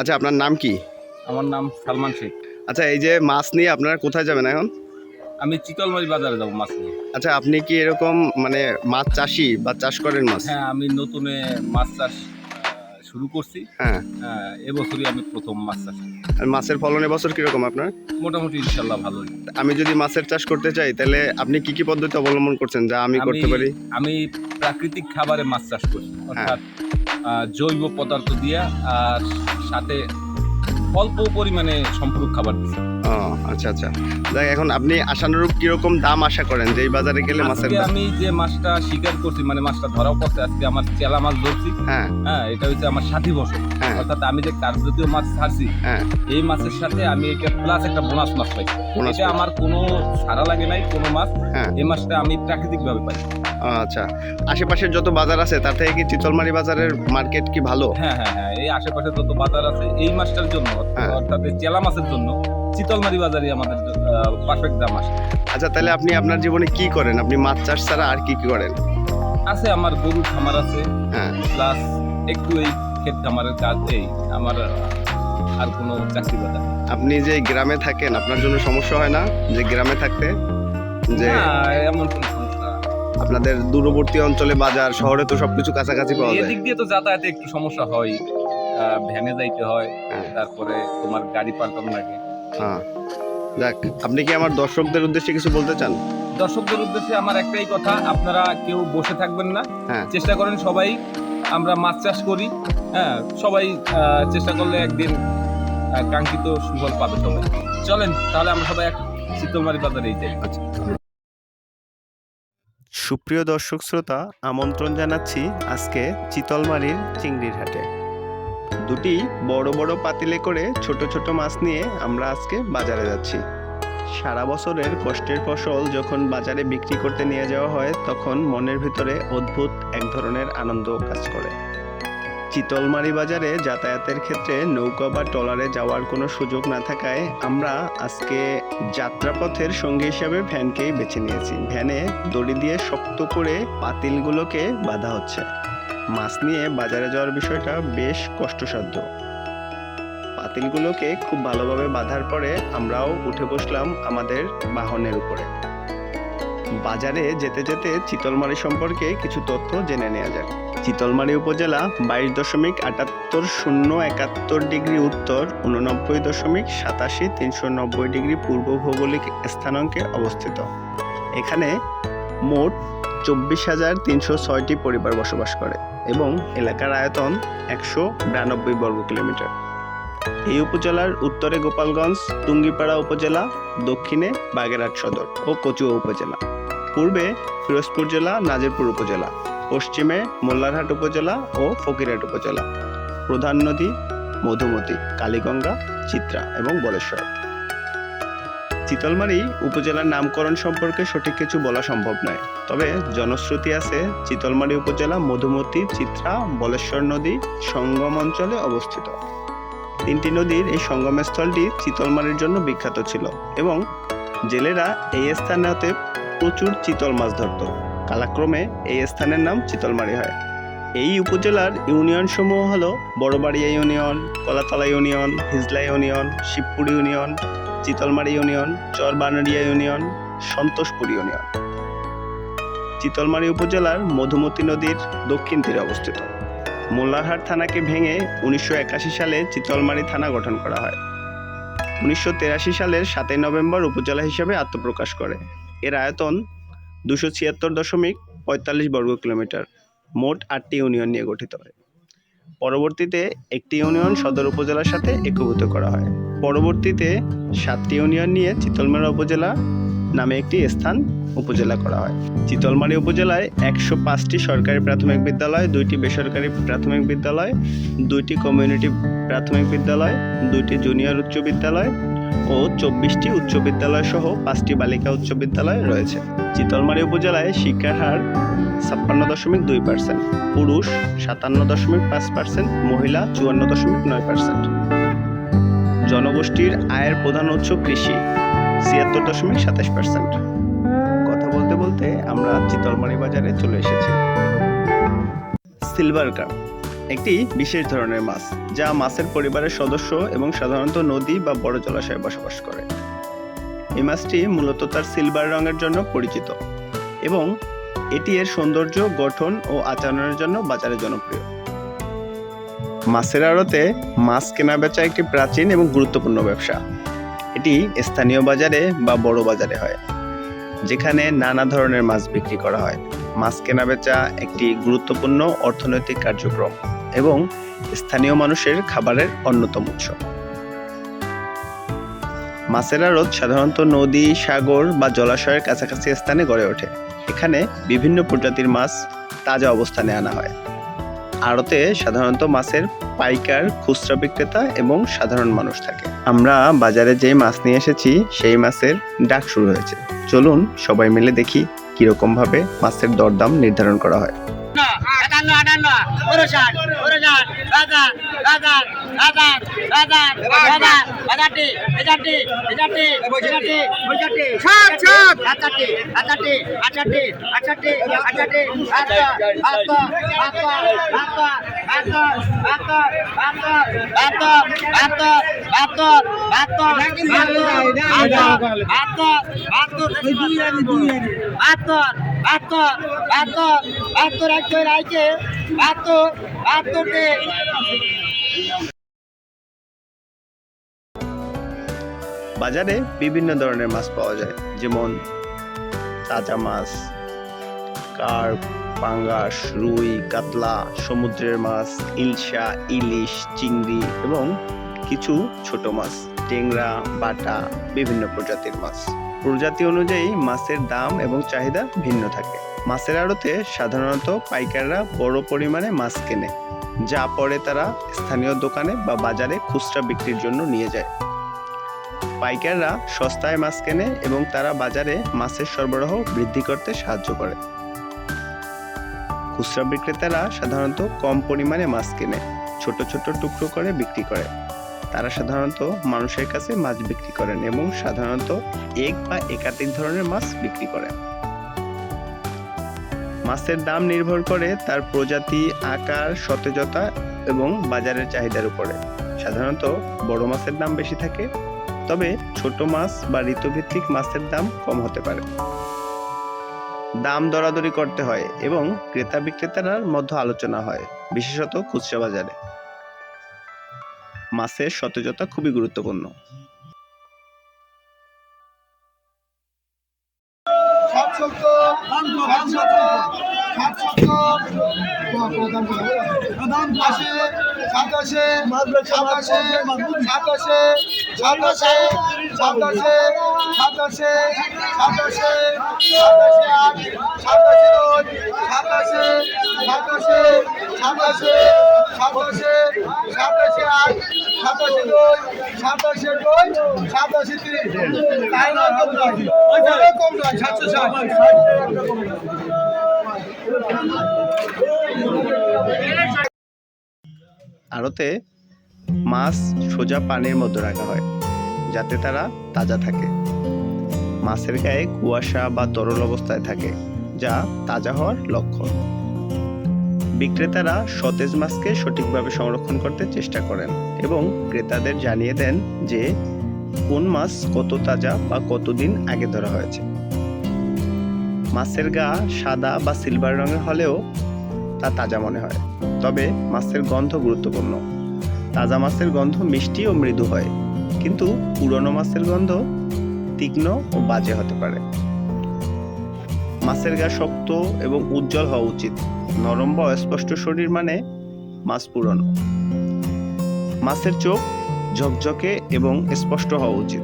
আচ্ছা আপনার নাম কি? আমার নাম সালমান শেখ। আচ্ছা এই যে মাছ নিয়ে আপনারা কোথায় যাবেন এখন? আমি চিতলমারি বাজারে যাব মাছ নিয়ে। আচ্ছা আপনি কি এরকম মানে মাছ চাষি বা চাষ করেন মাছ? হ্যাঁ আমি নতুনে মাছ চাষ শুরু করছি। হ্যাঁ। এবছরই আমি প্রথম মাছ চাষ আর মাছের ফলন এবছর কীরকম আপনার? মোটামুটি ইনশাল্লাহ ভালোই। আমি যদি মাছের চাষ করতে চাই তাহলে আপনি কি কি পদ্ধতি অবলম্বন করছেন যা আমি করতে পারি? আমি প্রাকৃতিক খাবারে মাছ চাষ করি। হ্যাঁ। অর্থাৎ জৈব পদার্থ দিয়া আর সাথে অল্প পরিমাণে সম্পূরক খাবার দিচ্ছি ও আচ্ছা আচ্ছা। দেখ এখন আপনি আশানুরূপ কীরকম দাম আশা করেন যে এই বাজারে গেলে মাছের আজকে আমি যে মাছটা শিকার করছি মানে মাছটা ধরাও পড়ছে আজকে আমার চেলা মাছ ধরছি। হ্যাঁ। হ্যাঁ এটা হচ্ছে আমার সাথী বছর হ্যাঁ। অর্থাৎ আমি যে কার্যতীয় মাছ ছাড়ছি হ্যাঁ। এই মাছের সাথে আমি এটা প্লাস একটা বোনাস মাছ পাইছি এটা আমার কোনো সারা লাগে নাই কোনো মাছ। হ্যাঁ। এই মাছটা আমি প্রাকৃতিক ভাবে পাই আচ্ছা। আশেপাশের যত বাজার আছে তার থেকে কি চিতলমারি বাজারের মার্কেট কি ভালো? হ্যাঁ হ্যাঁ হ্যাঁ এই আশেপাশে যত বাজার আছে এই মাছটার জন্য। অর্থাৎ চেলা মাছের জন্য চিতলমারি বাজারই আমাদের পারফেক্ট দাম আসে। আচ্ছা তাহলে আপনি আপনার জীবনে কি করেন? আপনি মাছ চাষ ছাড়া আর কি কি করেন? আছে আমার গরুর খামার আছে হ্যাঁ। প্লাস একটু এই ক্ষেত খামারের কাজ এই আমার আর কোনো চাকরি বাদা আপনি যে গ্রামে থাকেন আপনার জন্য সমস্যা হয় না যে গ্রামে থাকতে? যে এমন কোনো সমস্যা আপনাদের দূরবর্তী অঞ্চলে বাজার শহরে তো সবকিছু কাছাকাছি পাওয়া যায়। এদিক দিয়ে তো যাতায়াতে একটু সমস্যা হয় ভ্যানে যাইতে হয় হ্যাঁ। তারপরে তোমার গাড়ি পাল্টানো লাগে। হ্যাঁ। যাক আপনি কি আমার দর্শকদের উদ্দেশ্যে কিছু বলতে চান? দর্শকদের উদ্দেশ্যে আমার একটাই কথা আপনারা কেউ বসে থাকবেন না। হ্যাঁ। চেষ্টা করেন সবাই আমরা মাছ চাষ করি হ্যাঁ সবাই চেষ্টা করলে একদিন কাঙ্ক্ষিত সুফল পাবে সবাই। চলেন তাহলে আমরা সবাই এক শীতলমারি বাজারেই যাই। আচ্ছা সুপ্রিয় দর্শক শ্রোতা আমন্ত্রণ জানাচ্ছি আজকে চিতলমারির চিংড়ির হাটে। দুটি বড় বড় পাতিলে করে ছোট ছোট মাছ নিয়ে আমরা আজকে বাজারে যাচ্ছি। সারা বছরের কষ্টের ফসল যখন বাজারে বিক্রি করতে নিয়ে যাওয়া হয়, তখন মনের ভিতরে অদ্ভুত এক ধরনের আনন্দ কাজ করে। চিতলমারি বাজারে যাতায়াতের ক্ষেত্রে নৌকা বা ট্রলারে যাওয়ার কোনো সুযোগ না থাকায় আমরা আজকে যাত্রাপথের সঙ্গী হিসাবে ভ্যানকেই বেছে নিয়েছি। ভ্যানে দড়ি দিয়ে শক্ত করে পাতিলগুলোকে বাঁধা হচ্ছে। মাছ নিয়ে বাজারে যাওয়ার বিষয়টা বেশ কষ্টসাধ্য। পাতিলগুলোকে খুব ভালোভাবে বাঁধার পরে আমরাও উঠে বসলাম আমাদের বাহনের উপরে। বাজারে যেতে যেতে চিতলমারি সম্পর্কে কিছু তথ্য জেনে নেওয়া যাক। চিতলমারি উপজেলা বাইশ দশমিক আটাত্তর শূন্য একাত্তর ডিগ্রি উত্তর, উননব্বই দশমিক সাতাশি তিনশো নব্বই ডিগ্রি পূর্ব ভৌগোলিক স্থানাঙ্কে অবস্থিত। এখানে মোট চব্বিশ হাজার তিনশো ছয়টি পরিবার বসবাস করে। এবং এলাকার আয়তন একশো বিরানব্বই বর্গ কিলোমিটার। এই উপজেলার উত্তরে গোপালগঞ্জ, টুঙ্গিপাড়া উপজেলা, দক্ষিণে বাগেরহাট সদর ও কচুয়া উপজেলা। পূর্বে ফিরোজপুর জেলা, নাজিরপুর উপজেলা, পশ্চিমে মোল্লারহাট উপজেলা ও ফকিরহাট উপজেলা। প্রধান নদী মধুমতি, কালীগঙ্গা, চিত্রা এবং বলেশ্বর। চিতলমারি উপজেলার নামকরণ সম্পর্কে সঠিক কিছু বলা সম্ভব নয়। তবে জনশ্রুতি আছে, চিতলমারি উপজেলা মধুমতি, চিত্রা, বলেশ্বর নদী, সঙ্গম অঞ্চলে অবস্থিত। তিনটি নদীর এই সঙ্গমস্থলটি চিতলমারির জন্য বিখ্যাত ছিল এবং জেলেরা এই স্থানেতে প্রচুর চিতল মাছ ধরত। কালাক্রমে এই স্থানের নাম চিতলমারি হয়। এই উপজেলার ইউনিয়ন সমূহ হলো Barabaria union, Kalatala union, Hijla union, Shibpur union Chitalmari union Charbanaria union, Santoshpur union. Chitalmari উপজেলার মধুমতি নদীর দক্ষিণ তীরে অবস্থিত। মোল্লারহাট থানাকে ভেঙে উনিশশো একাশি সালে চিতলমারি থানা গঠন করা হয়। উনিশশো সালের সাতই নভেম্বর উপজেলা হিসেবে আত্মপ্রকাশ করে। এর আয়তন দুশো ছিয়াত্তর দশমিক পঁয়তাল্লিশ বর্গ কিলোমিটার মোট আটটি ইউনিয়ন নিয়ে গঠিত হয়। পরবর্তীতে একটি ইউনিয়ন সদর উপজেলার সাথে একীভূত করা হয়। পরবর্তীতে সাতটি ইউনিয়ন নিয়ে চিতলমারি উপজেলা নামে একটি স্থান উপজেলা করা হয়। চিতলমারি উপজেলায় একশো পাঁচটি সরকারি প্রাথমিক বিদ্যালয়, দুইটি বেসরকারি প্রাথমিক বিদ্যালয়, দুইটি কমিউনিটি প্রাথমিক বিদ্যালয়, দুইটি জুনিয়র উচ্চ বিদ্যালয় ও চব্বিশটি উচ্চ বিদ্যালয় সহ পাঁচটি বালিকা উচ্চ বিদ্যালয় রয়েছে। চিতলমারি উপজেলায় শিক্ষার হার ছাপ্পান্ন দশমিক দুই পার্সেন্ট, পুরুষ সাতান্ন দশমিক পাঁচ পার্সেন্ট, মহিলা চুয়ান্ন দশমিক নয় পার্সেন্ট। জনগোষ্ঠীর আয়ের প্রধান উৎস কৃষি, ছিয়াত্তর দশমিক সাতাশ পার্সেন্ট। কথা বলতে বলতে আমরা চিতলমারি বাজারে চলে এসেছি। সিলভার কাপ একটি বিশেষ ধরনের মাছ, যা মাছের পরিবারের সদস্য এবং সাধারণত নদী বা বড় জলাশয়ে বসবাস করে। এই মাছটি মূলত তার সিলভার রঙের জন্য পরিচিত এবং এটি এর সৌন্দর্য, গঠন ও আচরণের জন্য বাজারে জনপ্রিয়। মাছের আড়তে মাছ কেনা বেচা একটি প্রাচীন এবং গুরুত্বপূর্ণ ব্যবসা। এটি স্থানীয় বাজারে বা বড় বাজারে হয়, যেখানে নানা ধরনের মাছ বিক্রি করা হয়। মাছ কেনা বেচা একটি গুরুত্বপূর্ণ অর্থনৈতিক কার্যক্রম। এবং স্থানীয় মানুষের খাবারের অন্যতম উৎস। মাছের আড়ত সাধারণত নদী, সাগর বা জলাশয়ের কাছাকাছি স্থানে গড়ে ওঠে। এখানে বিভিন্ন প্রজাতির মাছ তাজা অবস্থানে আনা হয়। আড়তে সাধারণত মাছের পাইকার, খুচরা বিক্রেতা এবং সাধারণ মানুষ থাকে। আমরা বাজারে যে মাছ নিয়ে এসেছি, সেই মাছের ডাক শুরু হয়েছে। চলুন সবাই মিলে দেখি কীরকম ভাবে মাছের দরদাম নির্ধারণ করা হয়। একান্ন আটান্ন উনষাট উনষাট হাজার হাজার হাজার হাজার হাজার হাজারটি হাজারটি হাজারটি হাজারটি পঁয়ষট্টি ষাট ষাট আটষট্টি আটষট্টি আটষট্টি আটষট্টি আটষট্টি আটটা আটটা আটটা আটটা আটটা আটটা আটটা আটটা আটটা আটটা আটটা আটটা বাজারে বিভিন্ন ধরনের মাছ পাওয়া যায়, যেমন তাজা মাছ কার্প পাঙ্গাস, রুই, কাতলা, সমুদ্রের মাছ, ইলশা, ইলিশ, চিংড়ি এবং কিছু ছোট মাছ টেংরা বাটা, বিভিন্ন প্রজাতির মাছ। প্রজাতি অনুযায়ী মাছের দাম এবং চাহিদা ভিন্ন থাকে। মাছের আড়তে সাধারণত পাইকাররা বড় পরিমাণে মাছ কেনে, যা পরে তারা স্থানীয় দোকানে বা বাজারে খুচরা বিক্রির জন্য নিয়ে যায়। পাইকাররা সস্তায় মাছ কেনে এবং তারা বাজারে মাছের সরবরাহ বৃদ্ধি করতে সাহায্য করে। খুচরা বিক্রেতারা সাধারণত কম পরিমাণে মাছ কেনে, ছোট ছোট টুকরো করে বিক্রি করে। তারা সাধারণত মানুষের কাছে মাছ বিক্রি করেন এবং সাধারণত এক বা একাধিক ধরনের মাছ বিক্রি করেন। মাছের দাম নির্ভর করে তার প্রজাতি, আকার, সতেজতা এবং বাজারের চাহিদার উপরে। সাধারণত বড় মাছের দাম বেশি থাকে, তবে ছোট মাছ বা ঋতুভিত্তিক মাছের দাম কম হতে পারে। দাম দরাদরি করতে হয় এবং ক্রেতা বিক্রেতার মধ্যে আলোচনা হয়, বিশেষত খুচরা বাজারে। মাছের সতেজতা খুবই গুরুত্বপূর্ণ। সাতাশে সাতাশে সাতাশে সাতাশে সাতাশে সাতাশে সাতাশে সাতাশে আট সাতাশে দুই সাতাশে সাতাশে সাতাশে সাতাশে সাতাশে আট সাতাশে দুই সাতাশে দুই, সাতাশে তিন। কম নয় সাতশো আড়তে মাছ সোজা পানির মধ্যে রাখা হয়, যাতে তারা তাজা থাকে। মাছের গায়ে কুয়াশা বা তরল অবস্থায় থাকে, যা তাজা হওয়ার লক্ষণ। বিক্রেতারা সতেজ মাছকে সঠিকভাবে সংরক্ষণ করতে চেষ্টা করেন এবং ক্রেতাদের জানিয়ে দেন যে কোন মাছ কত তাজা বা কতদিন আগে ধরা হয়েছে। মাছের গা সাদা বা সিলভার রঙের হলেও তা তাজা মনে হয়, তবে মাছের গন্ধ গুরুত্বপূর্ণ। তাজা মাছের গন্ধ মিষ্টি ও মৃদু হয়, কিন্তু পুরনো মাছের গন্ধ তীক্ষ্ণ ও বাজে হতে পারে। মাছের গা শক্ত এবং উজ্জ্বল হওয়া উচিত নরম বা অস্পষ্ট শরীর মানে মাছ পুরনো। মাছের চোখ ঝকঝকে এবং স্পষ্ট হওয়া উচিত।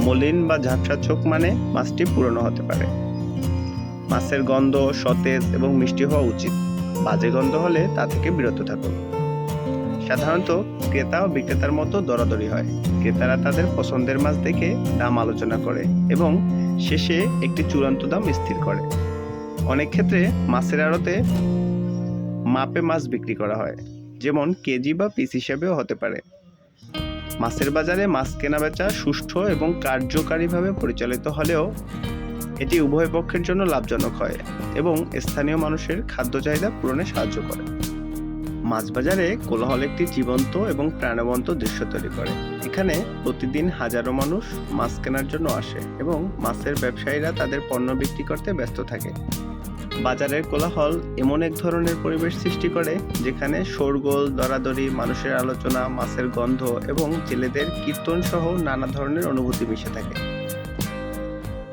মলিন বা ঝাপসা চোখ মানে মাছটি পুরনো হতে পারে। মাছের গন্ধ, সতেজ এবং মিষ্টি হওয়া উচিত। বাজে গন্ধ হলে তা থেকে বিরত থাকুন। সাধারণত ক্রেতা ও বিক্রেতার মতো দরাদরি হয়। ক্রেতারা তাদের পছন্দের মাছ দেখে দাম আলোচনা করে এবং শেষে একটি চূড়ান্ত দাম স্থির করে। অনেক ক্ষেত্রে মাছের আড়তে মাপে মাছ বিক্রি করা হয়, যেমন কেজি বা পিস হিসেবেও হতে পারে। মাছের বাজারে মাছ কেনা বেচা সুষ্ঠু এবং কার্যকারীভাবে পরিচালিত হলেও এটি উভয় পক্ষের জন্য লাভজনক হয় এবং স্থানীয় মানুষের খাদ্য চাহিদা পূরণে সাহায্য করে। মাছ বাজারে কোলাহল একটি জীবন্ত এবং প্রাণবন্ত দৃশ্য তৈরি করে। এখানে প্রতিদিন হাজারো মানুষ মাছ কেনার জন্য আসে এবং মাছের ব্যবসায়ীরা তাদের পণ্য বিক্রি করতে ব্যস্ত থাকে। বাজারের কোলাহল এমন এক ধরনের পরিবেশ সৃষ্টি করে যেখানে শোরগোল, দরাদরি, মানুষের আলোচনা, মাছের গন্ধ এবং জেলেদের কীর্তন সহ নানা ধরনের অনুভূতি মিশে থাকে।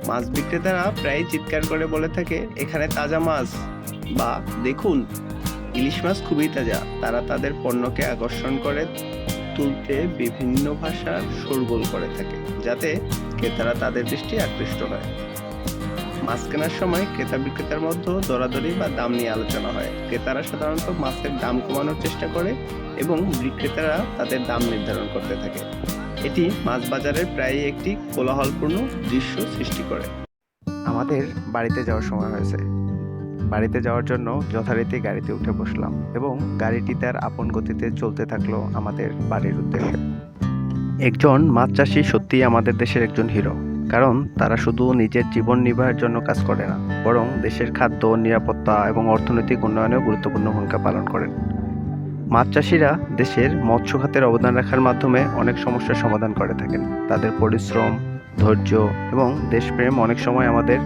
মাছ বিক্রেতারা প্রায় চিৎকার করে বলে থাকে, এখানে তাজা মাছ বা দেখুন, ইলিশ মাছ খুবই তাজা। তারা তাদের পণ্যকে আকর্ষণ করে, তুলতে বিভিন্ন ভাষার শোরগোল করে থাকে, যাতে ক্রেতারা তাদের দৃষ্টি আকৃষ্ট হয়। মাছ কেনার সময় ক্রেতা বিক্রেতার মধ্যে দরাদরি বা দাম নিয়ে আলোচনা হয়। ক্রেতারা সাধারণত মাছের দাম কমানোর চেষ্টা করে এবং বিক্রেতারা তাদের দাম নির্ধারণ করতে থাকে। এটি মাছ বাজারের প্রায় একটি কোলাহলপূর্ণ দৃশ্য সৃষ্টি করে। আমাদের বাড়িতে যাওয়ার সময় হয়েছে। বাড়িতে যাওয়ার জন্য যথারীতি গাড়িতে উঠে বসলাম এবং গাড়িটি তার আপন গতিতে চলতে থাকল আমাদের বাড়ির উদ্দেশ্যে। একজন মাছ চাষি সত্যিই আমাদের দেশের একজন হিরো। কারণ তারা শুধু নিজের জীবন নির্বাহের জন্য কাজ করে না, বরং দেশের খাদ্য, নিরাপত্তা এবং অর্থনৈতিক উন্নয়নেও গুরুত্বপূর্ণ ভূমিকা পালন করেন। মাছ চাষিরা দেশের মৎস্য খাতের অবদান রাখার মাধ্যমে অনেক সমস্যার সমাধান করে থাকেন। তাদের পরিশ্রম, ধৈর্য এবং দেশপ্রেম অনেক সময় আমাদের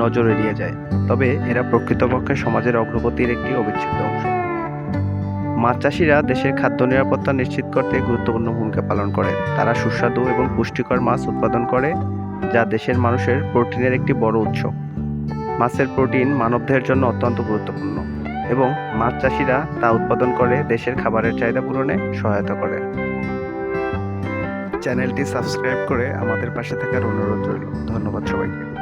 নজর এড়িয়ে যায়, তবে এরা প্রকৃতপক্ষে সমাজের অগ্রগতির একটি অবিচ্ছেদ্য অংশ। মাছ চাষিরা দেশের খাদ্য নিরাপত্তা নিশ্চিত করতে গুরুত্বপূর্ণ ভূমিকা পালন করে। তারা সুস্বাদু এবং পুষ্টিকর মাছ উৎপাদন করে যা দেশের মানুষের প্রোটিনের একটি বড় উৎস। মাছের প্রোটিন মানবদেহের জন্য অত্যন্ত গুরুত্বপূর্ণ এবং মাছ চাষিরা তা উৎপাদন করে দেশের খাবারের চাহিদা পূরণে সহায়তা করে। চ্যানেলটি সাবস্ক্রাইব করে আমাদের পাশে থাকার অনুরোধ রইল। ধন্যবাদ সবাইকে।